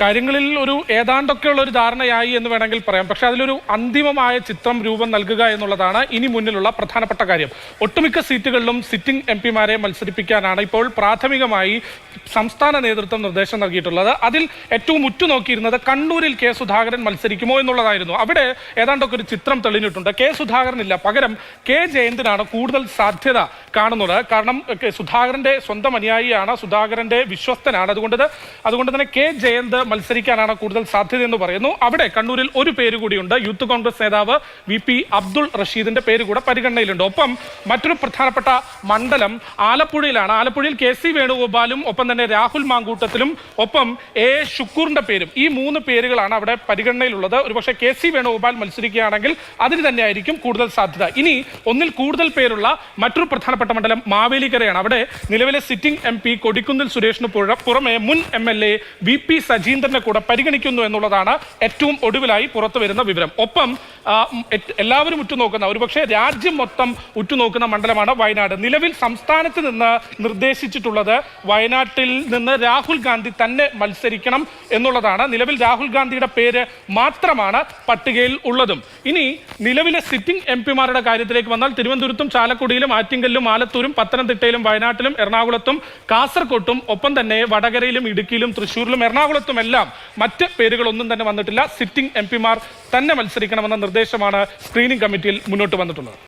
കാര്യങ്ങളിൽ ഒരു ഏതാണ്ടൊക്കെയുള്ള ഒരു ധാരണയായി എന്ന് വേണമെങ്കിൽ പറയാം. പക്ഷെ അതിലൊരു അന്തിമമായ ചിത്രം രൂപം നൽകുക എന്നുള്ളതാണ് ഇനി മുന്നിലുള്ള പ്രധാനപ്പെട്ട കാര്യം. ഒട്ടുമിക്ക സീറ്റുകളിലും സിറ്റിംഗ് എം പിമാരെ മത്സരിപ്പിക്കാനാണ് ഇപ്പോൾ പ്രാഥമികമായി സംസ്ഥാന നേതൃത്വം നിർദ്ദേശം നൽകിയിട്ടുള്ളത്. അതിൽ ഏറ്റവും ഉറ്റുനോക്കിയിരുന്നത് കണ്ണൂരിൽ കെ സുധാകരൻ മത്സരിക്കുമോ എന്നുള്ളതായിരുന്നു. അവിടെ ഏതാണ്ടൊക്കെ ഒരു ചിത്രം തെളിഞ്ഞിട്ടുണ്ട്. കെ സുധാകരൻ ഇല്ല പകരം കെ ജയന്തിനാണ് കൂടുതൽ സാധ്യത കാണുന്നത്. കാരണം സുധാകരന്റെ സ്വന്തം അനുയായിയാണ്. സുധാകരന്റെ വിശ്വസ്തനാണ്. അതുകൊണ്ട് അതുകൊണ്ട് തന്നെ കെ ജയന്ത് മത്സരിക്കാനാണ് കൂടുതൽ സാധ്യതയെന്ന് പറയുന്നു. അവിടെ കണ്ണൂരിൽ ഒരു പേര് കൂടിയുണ്ട്. യൂത്ത് കോൺഗ്രസ് നേതാവ് വി പി അബ്ദുൾ റഷീദിന്റെ പേര് കൂടെ പരിഗണനയിലുണ്ട്. ഒപ്പം മറ്റൊരു പ്രധാനപ്പെട്ട മണ്ഡലം ആലപ്പുഴയിലാണ്. ആലപ്പുഴയിൽ കെ സി വേണുഗോപാലും ഒപ്പം തന്നെ രാഹുൽ മാങ്കൂട്ടത്തിലും ഒപ്പം എ ഷുക്കൂറിന്റെ പേരും. ഈ മൂന്ന് പേരുകളാണ് അവിടെ പരിഗണനയിലുള്ളത്. ഒരുപക്ഷെ കെ സി വേണുഗോപാൽ മത്സരിക്കുകയാണെങ്കിൽ അതിന് തന്നെയായിരിക്കും കൂടുതൽ സാധ്യത. ഇനി ഒന്നിൽ കൂടുതൽ പേരുള്ള മറ്റൊരു പ്രധാനപ്പെട്ട മണ്ഡലം മാവേലിക്കരയാണ്. അവിടെ നിലവിലെ സിറ്റിംഗ് എം പി കൊടിക്കുന്നിൽ സുരേഷിന് പുറമെ മുൻ M L A V P സജീന്ദ്രനെ കൂടെ പരിഗണിക്കുന്നു എന്നുള്ളതാണ് ഏറ്റവും ഒടുവിലായി പുറത്തു വരുന്ന വിവരം. ഒപ്പം എല്ലാവരും ഉറ്റുനോക്കുന്ന ഒരുപക്ഷെ രാജ്യം മൊത്തം ഉറ്റുനോക്കുന്ന മണ്ഡലമാണ് വയനാട്. നിലവിൽ സംസ്ഥാനത്ത് നിന്ന് നിർദ്ദേശിച്ചിട്ടുള്ളത് വയനാട്ടിൽ നിന്ന് രാഹുൽ ഗാന്ധി തന്നെ മത്സരിക്കണം എന്നുള്ളതാണ്. നിലവിൽ രാഹുൽ ഗാന്ധിയുടെ പേര് മാത്രമാണ് പട്ടികയിൽ ഉള്ളതും. ഇനി നിലവിലെ സിറ്റിംഗ് എം പിമാരുടെ കാര്യത്തിലേക്ക് വന്നാൽ തിരുവനന്തപുരത്തും ചാലക്കുടിയിലും ആറ്റിങ്കലിലും ആലത്തൂരും പത്തനംതിട്ടയിലും വയനാട്ടിലും എറണാകുളത്തും കാസർകോട്ടും ഒപ്പം തന്നെ വടകരയിലും ഇടുക്കിയിലും തൃശ്ശൂരിലും എറണാകുളത്തും എല്ലാം മറ്റ് പേരുകളൊന്നും തന്നെ വന്നിട്ടില്ല. സിറ്റിംഗ് എം പിമാർ തന്നെ മത്സരിക്കണമെന്ന നിർദ്ദേശമാണ് സ്ക്രീനിംഗ് കമ്മിറ്റിയിൽ മുന്നോട്ട് വന്നിട്ടുള്ളത്.